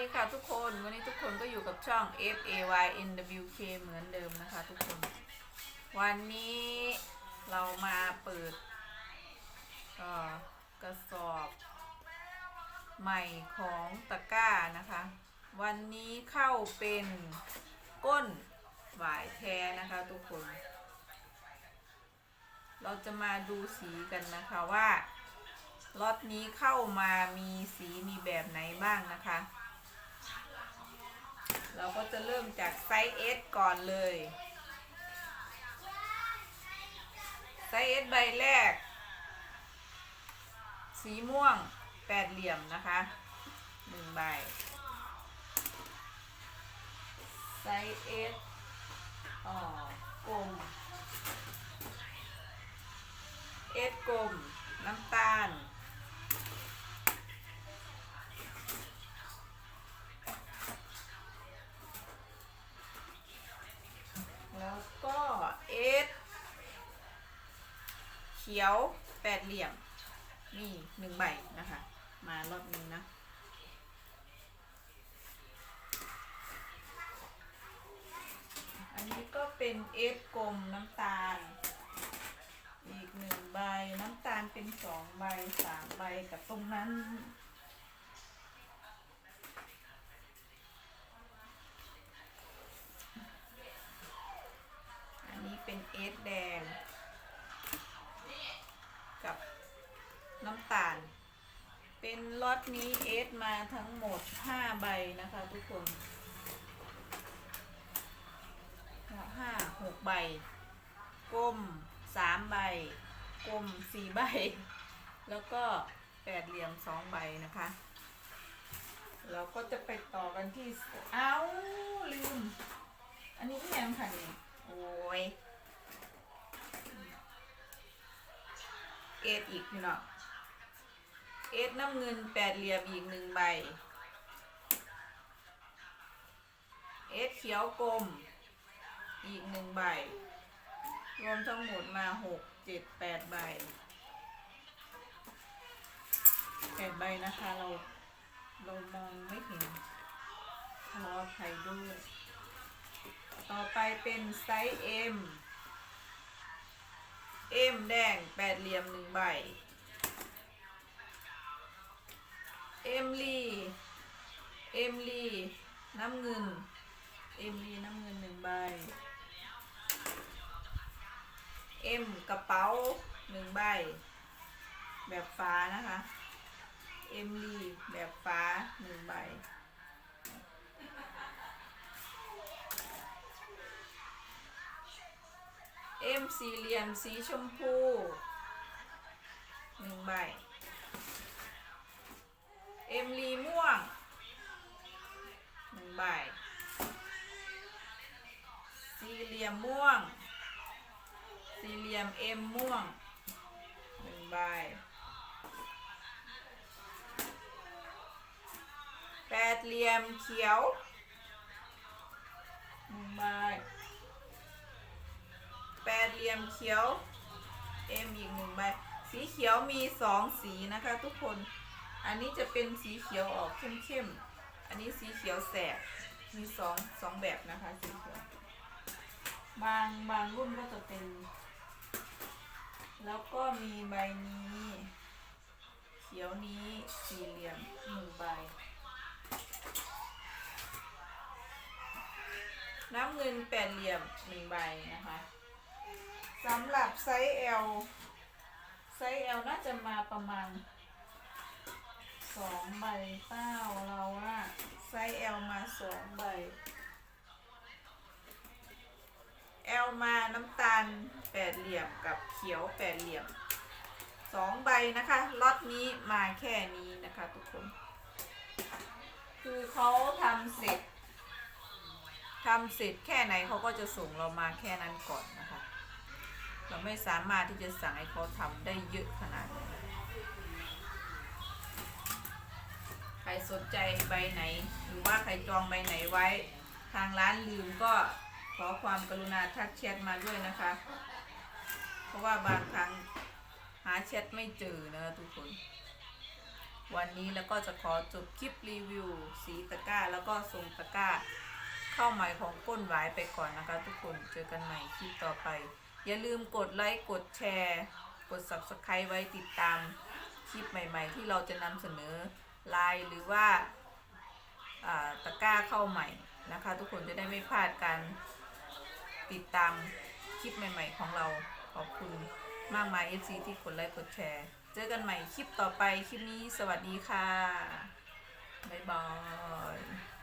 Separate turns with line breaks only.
ดีค่ะทุกคน วันนี้ทุกคนก็อยู่กับช่อง F A Y N W K เหมือนเดิมนะคะทุกคน วันนี้เรามาเปิดกระสอบใหม่ของตะกร้านะคะ วันนี้เข้าเป็นก้นหวายแท้นะคะทุกคน เราจะมาดูสีกันนะคะว่าล็อตนี้เข้ามามีสีมีแบบไหนบ้างนะคะ จะเริ่มจากไซส์ S ก่อนเลย ไซส์ S ใบแรก สีม่วงแปดเหลี่ยมนะคะหนึ่งใบ ไซส์ S อ๋อกลมเอสกลมน้ำตา ยวแปดเหลี่ยม นี่หนึ่งใบนะคะ มารอบนี้นะอันนี้ก็เป็นเอสกลมน้ำตาล อีกหนึ่งใบน้ำตาลเป็นสองใบสามใบกับตรงนั้น อันนี้เป็นเอสแดง กับน้ำตาล เป็นล็อตนี้เอสมาทั้งหมดห้าใบนะคะทุกคนห้าหกใบกลมสามใบกลมสี่ใบ แล้วก็แปดเหลี่ยมสองใบนะคะ เราก็จะไปต่อกันที่ เอ้าลืม อันนี้พี่แอมค่ะนี่โอ้ย เอสอีกพี่น้องเอสน้ำเงินแปดเหลี่ยมอีกหนึ่งใบเอสเขียวกลม อีกหนึ่งใบ รวมทั้งหมดมาหกเจ็ดแปดใบแปดใบนะคะเราเรามองไม่เห็นรอใครด้วย ต่อไปเป็นไซส์ M มแดงแปดเหลี่ยมหนึ่งใบ เอมลีเอมลีน้ำเงิน เอมลีน้ำเงินหนึ่งใบ เอ็มกระเป๋าหนึ่งใบ แบบฟ้านะคะ เอมลี สี่เหลี่ยมสีชมพูหนึ่งใบ เอ็มลีม่วงหนึ่งใบ สี่เหลี่ยมม่วง สี่เหลี่ยมเอ็มม่วงหนึ่งใบแปดเหลี่ยมเขียวหนึ่งใบ แปดเหลี่ยมเขียวเอ็มอีกหนึ่งใบ สีเขียวมีสองสีนะคะทุกคน อันนี้จะเป็นสีเขียวออกเข้มๆ อันนี้สีเขียวแสบ มีสองสองแบบนะคะสีเขียว บางบางรุ่นก็จะเป็น แล้วก็มีใบนี้ เขียวนี้สี่เหลี่ยมหนึ่งใบ น้ำเงินแปดเหลี่ยมหนึ่งใบนะคะ สำหรับไซส์ L ไซส์ L น่าจะมาประมาณสองใบเป้าเราว่าไซส์ L มาสองใบ L มาน้ำตาลแปดเหลี่ยมกับเขียวแปดเหลี่ยมสองใบนะคะล็อตนี้มาแค่นี้นะคะทุกคน คือเขาทำเสร็จทำเสร็จแค่ไหนเขาก็จะส่งเรามาแค่นั้นก่อนนะคะ เราไม่สามารถที่จะสั่งให้เขาทำได้เยอะขนาดนั้นใครสนใจใบไหน หรือว่าใครจองใบไหนไว้ ทางร้านลืมก็ขอความกรุณาทักแชทมาด้วยนะคะ เพราะว่าบางครั้งหาแชทไม่เจอนะทุกคน วันนี้แล้วก็จะขอจบคลิปรีวิว สีตะกร้า แล้วก็ทรงตะกร้า เข้าใหม่ของก้นหวายไปก่อนนะคะ ทุกคนเจอกันใหม่คลิปต่อไป อย่าลืมกดไลค์กดแชร์ กด subscribe ไว้ติดตามคลิปใหม่ ๆ ที่เราจะนำเสนอไลน์หรือว่าตะกร้าเข้าใหม่นะคะ ทุกคนจะได้ไม่พลาดการติดตามคลิปใหม่ ๆ ของเราขอบคุณมากมาย FC ที่กดไลค์กดแชร์ เจอกันใหม่คลิปต่อไป คลิปนี้สวัสดีค่ะ บ๊ายบาย